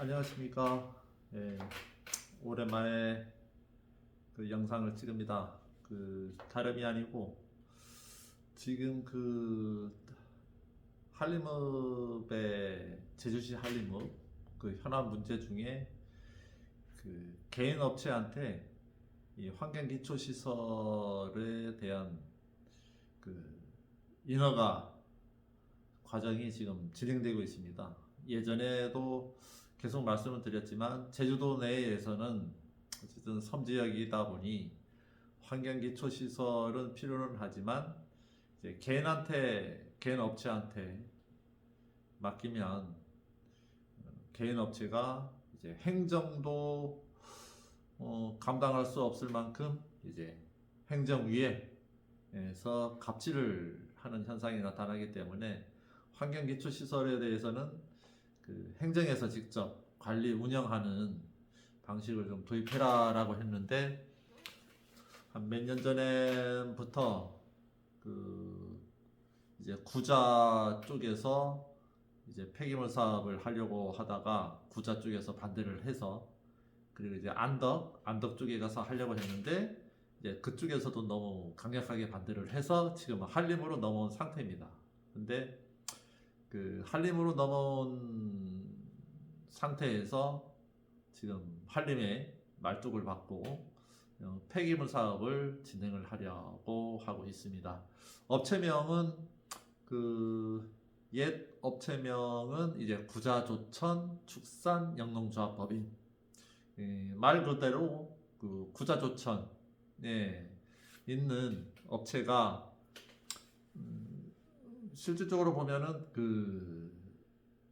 안녕하십니까. 예, 오랜만에 그 영상을 찍습니다. 그 다름이 아니고 지금 그 한림읍의 제주시 한림읍 그 현안 문제 중에 그 개인 업체한테 이 환경 기초 시설에 대한 그 인허가 과정이 지금 진행되고 있습니다. 예전에도 계속 말씀을 드렸지만 제주도 내에서는 어쨌든 섬 지역이다 보니 환경 기초 시설은 필요는 하지만 이제 개인한테 개인 업체한테 맡기면 어, 개인 업체가 이제 행정도 어, 감당할 수 없을 만큼 이제 행정위에서 갑질을 하는 현상이 나타나기 때문에 환경 기초 시설에 대해서는 그 행정에서 직접 관리 운영하는 방식을 좀 도입해라라고 했는데 한 몇 년 전에부터 그 이제 구자 쪽에서 이제 폐기물 사업을 하려고 하다가 구자 쪽에서 반대를 해서 그리고 이제 안덕 안덕 쪽에 가서 하려고 했는데 이제 그쪽에서도 너무 강력하게 반대를 해서 지금 한림으로 넘어온 상태입니다. 근데 그 한림으로 넘어온 상태에서 지금 한림에 말뚝을 받고 어, 폐기물 사업을 진행을 하려고 하고 있습니다. 업체명은 그 옛 업체명은 이제 구자조천 축산 영농조합법인 예, 말 그대로 그 구자조천에 있는 업체가 음, 실질적으로 보면은 그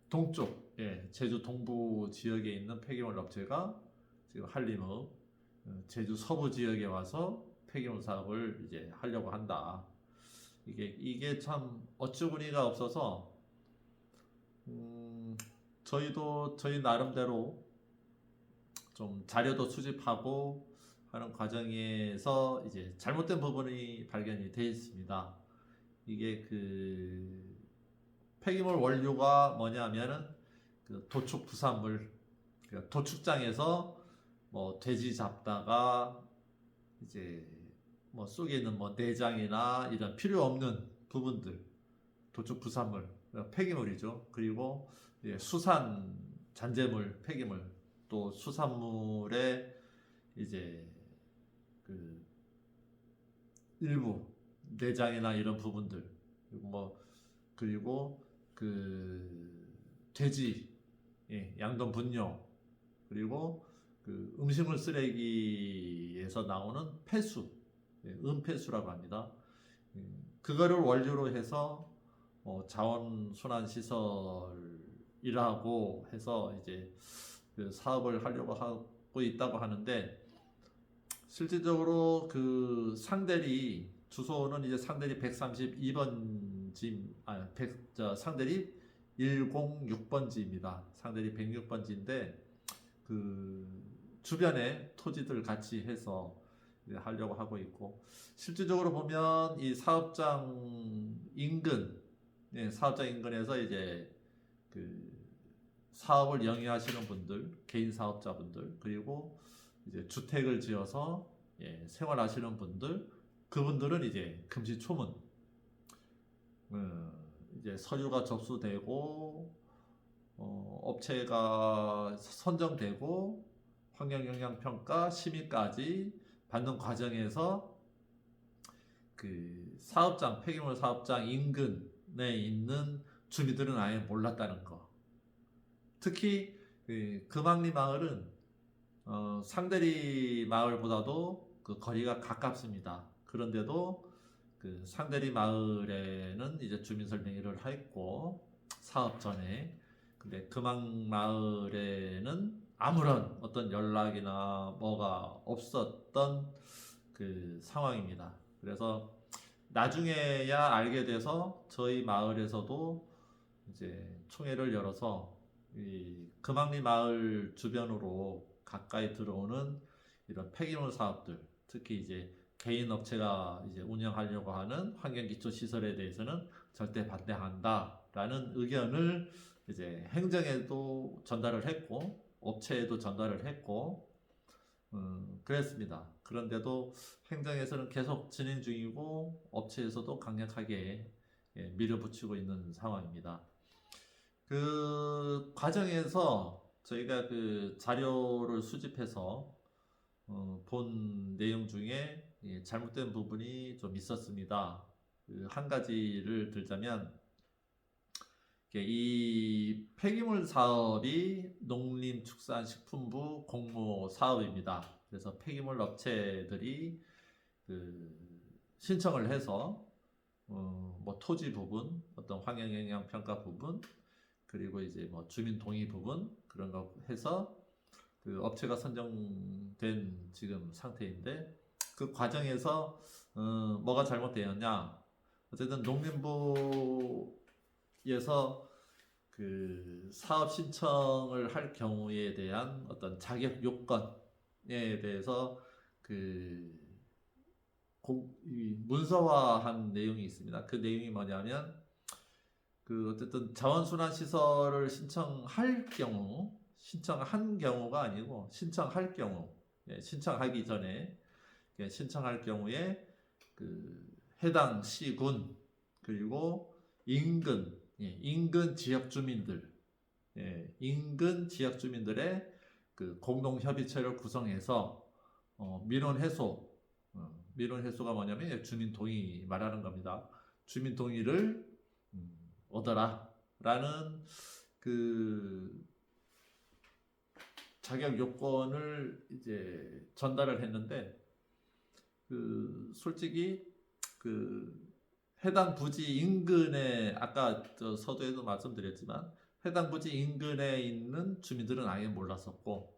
동쪽, 예, 제주 동부 지역에 있는 폐기물 업체가 지금 한림읍 어, 제주 서부 지역에 와서 폐기물 사업을 이제 하려고 한다. 이게 이게 참 어처구니가 없어서 음, 저희도 저희 나름대로 좀 자료도 수집하고 하는 과정에서 이제 잘못된 부분이 발견이 되어 있습니다. 이게 그 폐기물 원료가 뭐냐면은 그 도축 부산물 그러니까 도축장에서 뭐 돼지 잡다가 이제 뭐 속에 있는 뭐 내장이나 이런 필요 없는 부분들 도축 부산물 그러니까 폐기물이죠. 그리고 수산 잔재물 폐기물 또 수산물의 이제 그 일부 내장이나 이런 부분들 그리고 뭐 그리고 그 돼지 예, 양돈 분뇨 그리고 그 음식물 쓰레기에서 나오는 폐수 예, 음폐수라고 합니다. 예, 그거를 원료로 해서 어, 자원 순환 시설이라고 해서 이제 그 사업을 하려고 하고 있다고 하는데 실질적으로 그 상대리 주소는 이제 상대리 132번 지 아, 100, 저 상대리 106번 지입니다. 상대리 106번 지인데 그 주변에 토지들 같이 해서 하려고 하고 있고 실질적으로 보면 이 사업장 인근 예, 사업장 인근에서 이제 그 사업을 영위하시는 분들 개인 사업자분들 그리고 이제 주택을 지어서 예, 생활하시는 분들 그분들은 이제 금시 초문 어, 이제 서류가 접수되고 어, 업체가 선정되고 환경영향평가 심의까지 받는 과정에서 그 사업장 폐기물 사업장 인근에 있는 주민들은 아예 몰랐다는 거. 특히 그 금왕리 마을은 어, 상대리 마을보다도 그 거리가 가깝습니다. 그런데도 그 상대리 마을에는 이제 주민 설명회를 했고 사업 전에 근데 금왕 마을에는 아무런 어떤 연락이나 뭐가 없었던 그 상황입니다. 그래서 나중에야 알게 돼서 저희 마을에서도 이제 총회를 열어서 이 금왕리 마을 주변으로 가까이 들어오는 이런 폐기물 사업들, 특히 이제 개인 업체가 이제 운영하려고 하는 환경 기초 시설에 대해서는 절대 반대한다라는 의견을 이제 행정에도 전달을 했고 업체에도 전달을 했고 음, 그랬습니다. 그런데도 행정에서는 계속 진행 중이고 업체에서도 강력하게 예, 밀어붙이고 있는 상황입니다. 그 과정에서 저희가 그 자료를 수집해서 어, 본 내용 중에 예, 잘못된 부분이 좀 있었습니다. 그 한 가지를 들자면 이 폐기물 사업이 농림축산식품부 공모 사업입니다. 그래서 폐기물 업체들이 그 신청을 해서 어, 뭐 토지 부분, 어떤 환경 영향 평가 부분, 그리고 이제 뭐 주민 동의 부분 그런 거 해서 그 업체가 선정된 지금 상태인데 그 과정에서 어, 뭐가 잘못되었냐? 어쨌든 농림부에서 그 사업 신청을 할 경우에 대한 어떤 자격 요건에 대해서 그 문서화한 내용이 있습니다. 그 내용이 뭐냐면 그 어쨌든 자원순환 시설을 신청할 경우 신청한 경우가 아니고 신청할 경우 예, 신청하기 전에 예, 신청할 경우에 그 해당 시군 그리고 인근 예, 인근 지역 주민들 예, 인근 지역 주민들의 그 공동 협의체를 구성해서 어, 민원 해소 어, 민원 해소가 뭐냐면 예, 주민 동의 말하는 겁니다. 주민 동의를 음, 얻어라라는 그 자격 요건을 이제 전달을 했는데 그 솔직히 그 해당 부지 인근에 아까 저 서두에도 말씀드렸지만 해당 부지 인근에 있는 주민들은 아예 몰랐었고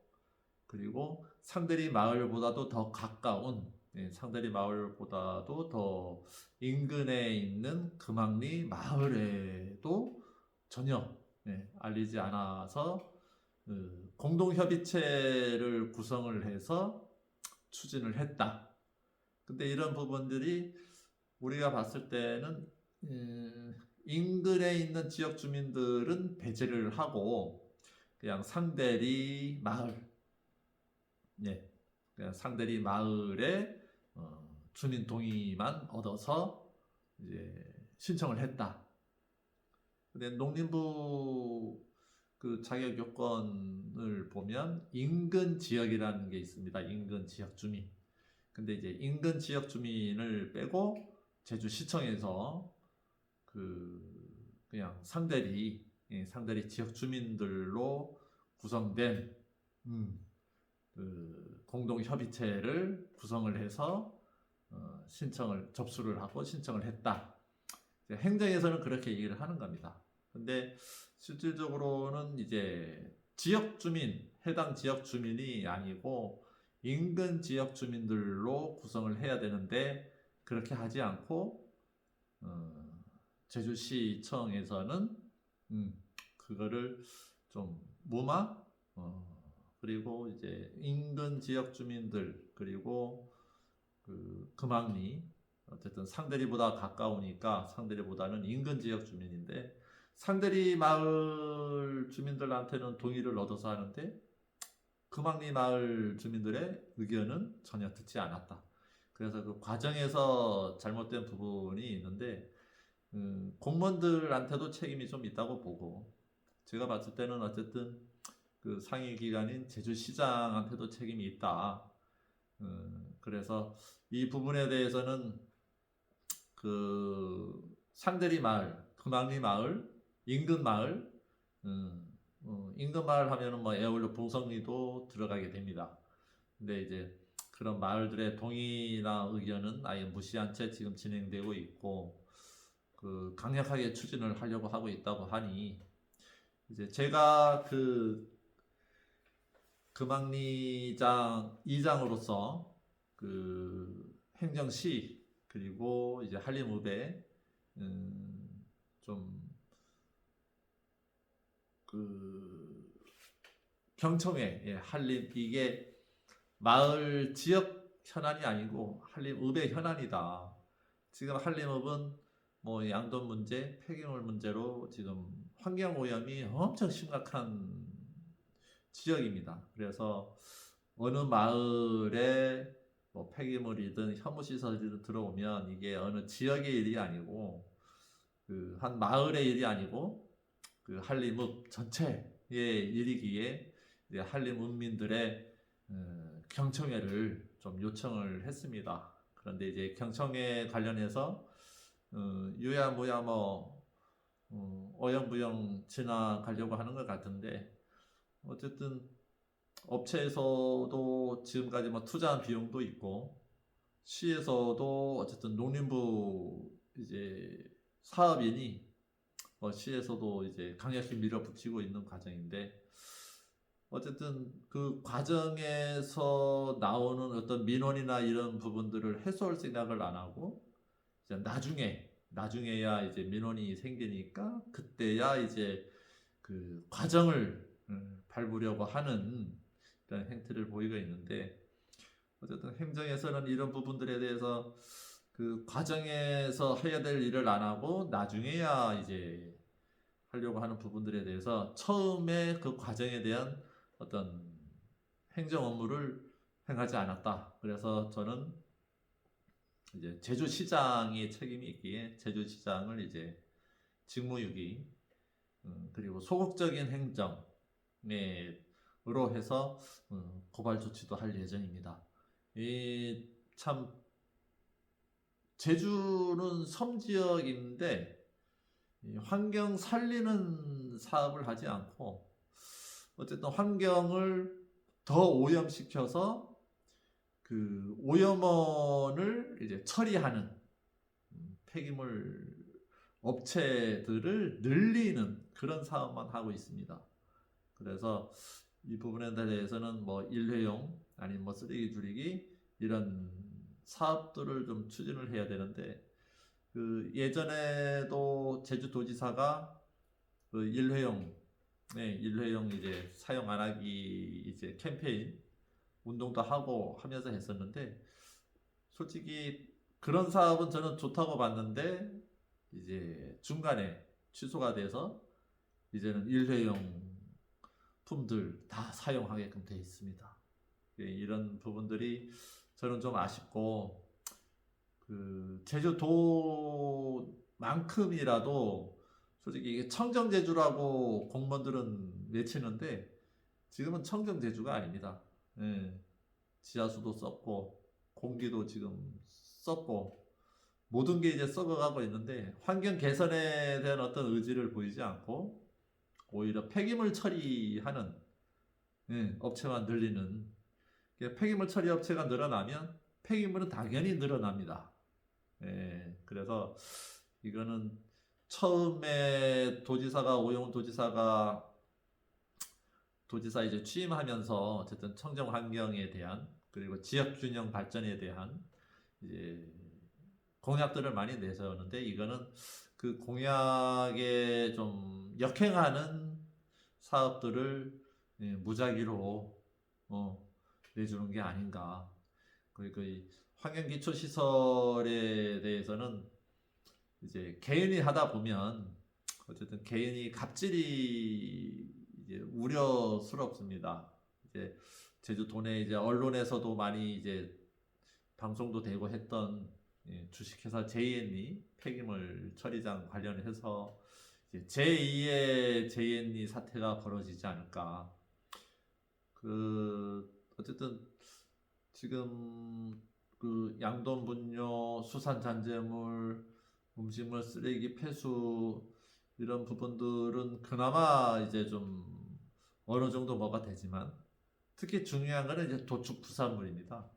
그리고 상대리 마을보다도 더 가까운 예, 상대리 마을보다도 더 인근에 있는 금왕리 마을에도 전혀 예, 알리지 않아서 그 공동협의체를 구성을 해서 추진을 했다. 근데 이런 부분들이 우리가 봤을 때는 음, 인근에 있는 지역 주민들은 배제를 하고 그냥 상대리 마을, 예, 그냥 상대리 마을에 어, 주민 동의만 얻어서 이제 신청을 했다. 근데 농림부 그 자격 요건을 보면 인근 지역이라는 게 있습니다. 인근 지역 주민. 근데 이제 인근 지역 주민을 빼고 제주시청에서 그 그냥 상대리 예, 상대리 지역 주민들로 구성된 음, 그 공동 협의체를 구성을 해서 어, 신청을 접수를 하고 신청을 했다. 행정에서는 그렇게 얘기를 하는 겁니다. 근데 실질적으로는 이제 지역 주민, 해당 지역 주민이 아니고 인근 지역 주민들로 구성을 해야 되는데 그렇게 하지 않고 어, 제주시청에서는 음, 그거를 좀 무마 어, 그리고 이제 인근 지역 주민들 그리고 그 금왕리 어쨌든 상대리보다 가까우니까 상대리보다는 인근 지역 주민인데 상대리 마을 주민들한테는 동의를 얻어서 하는데 금왕리 마을 주민들의 의견은 전혀 듣지 않았다. 그래서 그 과정에서 잘못된 부분이 있는데 음, 공무원들한테도 책임이 좀 있다고 보고 제가 봤을 때는 어쨌든 그 상위 기관인 제주시장한테도 책임이 있다. 음, 그래서 이 부분에 대해서는 그 상대리 마을, 금왕리 마을, 인근 마을, 음, 어, 인근 마을 하면은 뭐 에어울로 봉성리도 들어가게 됩니다. 근데 이제 그런 마을들의 동의나 의견은 아예 무시한 채 지금 진행되고 있고 그 강력하게 추진을 하려고 하고 있다고 하니 이제 제가 그 금왕리장 이장으로서 그 행정시 그리고 이제 한림읍에 음, 좀 그 경청회 예, 한림 이게 마을 지역 현안이 아니고 한림읍의 현안이다. 지금 한림읍은 뭐 양돈 문제, 폐기물 문제로 지금 환경 오염이 엄청 심각한 지역입니다. 그래서 어느 마을에 뭐 폐기물이든 혐오 시설이든 들어오면 이게 어느 지역의 일이 아니고 그 한 마을의 일이 아니고 그 한림읍 전체의 일이기에 이제 한림 읍민들의 어, 경청회를 좀 요청을 했습니다. 그런데 이제 경청회 관련해서 어, 유야무야 뭐 어, 어영부영 지나가려고 하는 것 같은데 어쨌든 업체에서도 지금까지 뭐 투자한 비용도 있고 시에서도 어쨌든 농림부 이제 사업인이 뭐 시에서도 이제 강력히 밀어붙이고 있는 과정인데 어쨌든 그 과정에서 나오는 어떤 민원이나 이런 부분들을 해소할 생각을 안 하고 이제 나중에 나중에야 이제 민원이 생기니까 그때야 이제 그 과정을 음, 밟으려고 하는 그런 행태를 보이고 있는데 어쨌든 행정에서는 이런 부분들에 대해서 그 과정에서 해야 될 일을 안 하고 나중에야 이제 하려고 하는 부분들에 대해서 처음에 그 과정에 대한 어떤 행정 업무를 행하지 않았다. 그래서 저는 이제 제주시장의 책임이 있기에 제주시장을 이제 직무유기 음, 그리고 소극적인 행정으로 해서 음, 고발 조치도 할 예정입니다. 이 참 제주는 섬 지역인데 이 환경 살리는 사업을 하지 않고 어쨌든 환경을 더 오염시켜서 그 오염원을 이제 처리하는 음, 폐기물 업체들을 늘리는 그런 사업만 하고 있습니다. 그래서 이 부분에 대해서는 뭐 일회용 아니면 뭐 쓰레기 줄이기 이런 사업들을 좀 추진을 해야 되는데 그 예전에도 제주도지사가 그 일회용 네, 일회용 이제 사용 안 하기 이제 캠페인 운동도 하고 하면서 했었는데 솔직히 그런 사업은 저는 좋다고 봤는데 이제 중간에 취소가 돼서 이제는 일회용 품들 다 사용하게끔 돼 있습니다. 예, 이런 부분들이 저는 좀 아쉽고 그 제주도만큼이라도 솔직히 이게 청정 제주라고 공무원들은 외치는데 지금은 청정 제주가 아닙니다. 예, 지하수도 썩고 공기도 지금 썩고 모든 게 이제 썩어가고 있는데 환경 개선에 대한 어떤 의지를 보이지 않고 오히려 폐기물 처리하는 예, 업체만 늘리는 폐기물 처리 업체가 늘어나면 폐기물은 당연히 늘어납니다. 예, 그래서 이거는 처음에 도지사가 오영훈 도지사가 도지사 이제 취임하면서 어쨌든 청정 환경에 대한 그리고 지역 균형 발전에 대한 이제 공약들을 많이 내세웠는데 이거는 그 공약에 좀 역행하는 사업들을 예, 무작위로 어, 내주는 게 아닌가. 이 환경 기초 시설에 대해서는 이제 개인이 하다 보면 어쨌든 개인이 갑질이 이제 우려스럽습니다. 이제 제주 도 내 이제 언론에서도 많이 이제 방송도 되고 했던 예, 주식회사 JNE 폐기물 처리장 관련해서 이제 제2의 JNE 사태가 벌어지지 않을까. 그 어쨌든 지금 그 양돈 분뇨, 수산 잔재물, 음식물 쓰레기 폐수 이런 부분들은 그나마 이제 좀 어느 정도 뭐가 되지만 특히 중요한 거는 이제 도축 부산물입니다.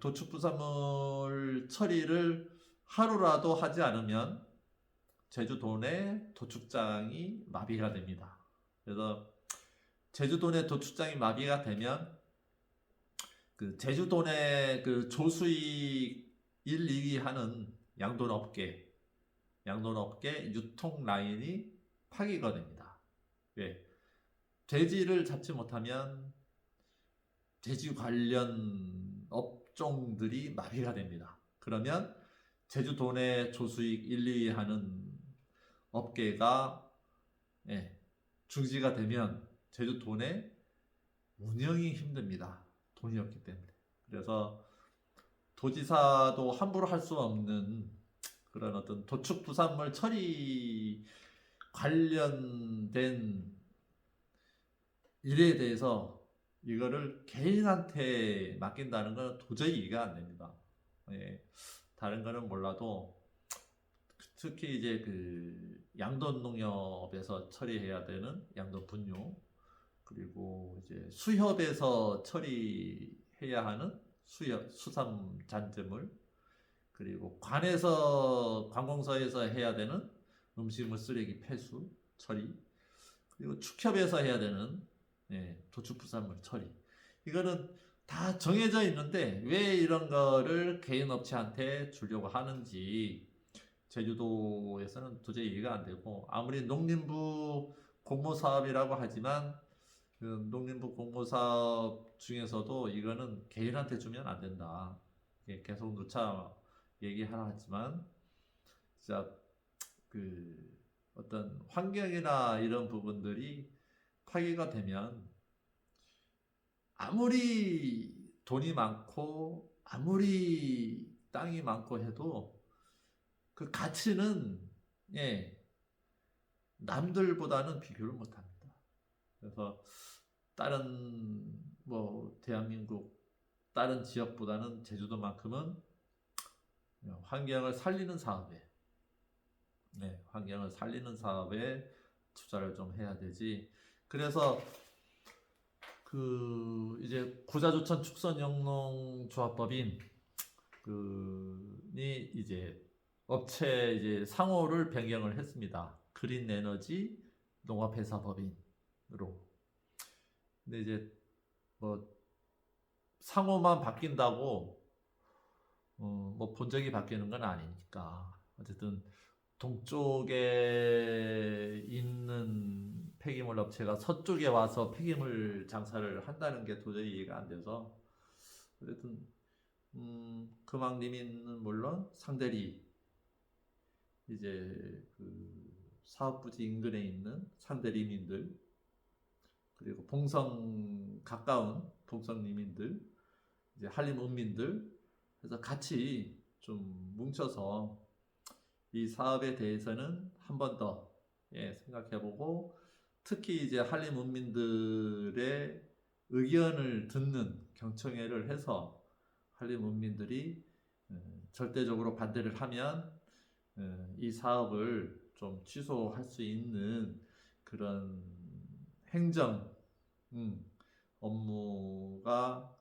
도축 부산물 처리를 하루라도 하지 않으면 제주도 내 도축장이 마비가 됩니다. 그래서 제주도 내 도축장이 마비가 되면 그 제주도 내 그 조수익 1, 2위 하는 양돈 업계, 양돈 업계 유통 라인이 파기가 됩니다. 왜? 돼지를 잡지 못하면 돼지 관련 업종들이 마비가 됩니다. 그러면 제주도 내 조수익 1, 2위 하는 업계가 예, 중지가 되면 제주도 내 운영이 힘듭니다. 돈이 없기 때문에. 그래서 도지사도 함부로 할 수 없는 그런 어떤 도축 부산물 처리 관련된 일에 대해서 이거를 개인한테 맡긴다는 건 도저히 이해가 안 됩니다. 예, 다른 거는 몰라도 특히 이제 그 양돈 농협에서 처리해야 되는 양돈 분유 그리고 이제 수협에서 처리해야 하는 수협 수산 잔재물 그리고 관에서 관공서에서 해야 되는 음식물 쓰레기 폐수 처리 그리고 축협에서 해야 되는 예, 도축부산물 처리. 이거는 다 정해져 있는데 왜 이런 거를 개인 업체한테 주려고 하는지 제주도에서는 도저히 이해가 안 되고 아무리 농림부 공모 사업이라고 하지만 그 농림부 공모 사업 중에서도 이거는 개인한테 주면 안 된다. 예, 계속 누차 얘기하라 하지만 진짜 그 어떤 환경이나 이런 부분들이 파괴가 되면 아무리 돈이 많고 아무리 땅이 많고 해도 그 가치는 예 남들보다는 비교를 못합니다. 그래서 다른 뭐 대한민국 다른 지역보다는 제주도만큼은 환경을 살리는 사업에 네, 환경을 살리는 사업에 투자를 좀 해야 되지. 그래서 그 이제 구자조천 축선 영농 조합법인 그니 이제 업체 이제 상호를 변경을 했습니다. 그린 에너지 농업회사 법인 으로. 근데 이제 뭐 상호만 바뀐다고 어, 뭐 본적이 바뀌는 건 아니니까 어쨌든 동쪽에 있는 폐기물 업체가 서쪽에 와서 폐기물 장사를 한다는 게 도저히 이해가 안 돼서 어쨌든 음, 금왕리민은 물론 상대리 이제 그 사업부지 인근에 있는 상대리민들 그리고 봉성 가까운 봉성리민들 이제 한림 은민들 그래서 같이 좀 뭉쳐서 이 사업에 대해서는 한 번더 예, 생각해보고 특히 이제 한림 문민들의 의견을 듣는 경청회를 해서 한림 문민들이 어, 절대적으로 반대를 하면 어, 이 사업을 좀 취소할 수 있는 그런 행정 음, 업무가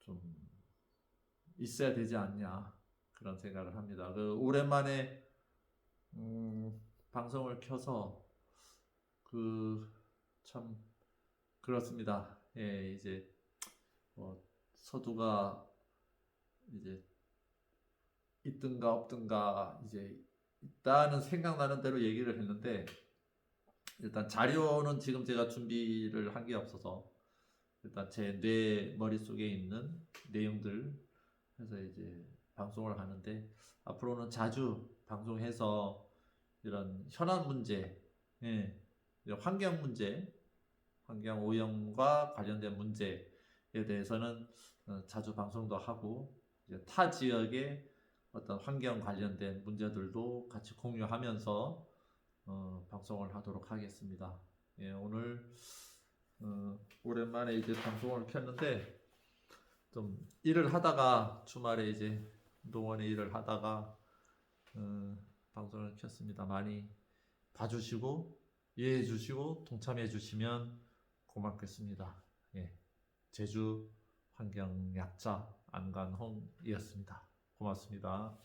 좀 있어야 되지 않냐 그런 생각을 합니다. 그 오랜만에 음, 방송을 켜서 그 참 그렇습니다. 예, 이제 뭐 서두가 이제 있든가 없든가 이제 있다는 생각나는 대로 얘기를 했는데 일단 자료는 지금 제가 준비를 한 게 없어서 일단 제 뇌 머릿속에 있는 내용들 해서 이제 방송을 하는데 앞으로는 자주 방송해서 이런 현안 문제, 예, 환경 문제, 환경 오염과 관련된 문제에 대해서는 어, 자주 방송도 하고 타 지역의 어떤 환경 관련된 문제들도 같이 공유하면서 어, 방송을 하도록 하겠습니다. 예, 오늘 어, 오랜만에 이제 방송을 켰는데 좀 일을 하다가 주말에 이제 농원에 일을 하다가 어, 방송을 켰습니다. 많이 봐주시고 이해해 주시고 동참해 주시면 고맙겠습니다. 예, 제주 환경약자 안간홍이었습니다. 고맙습니다.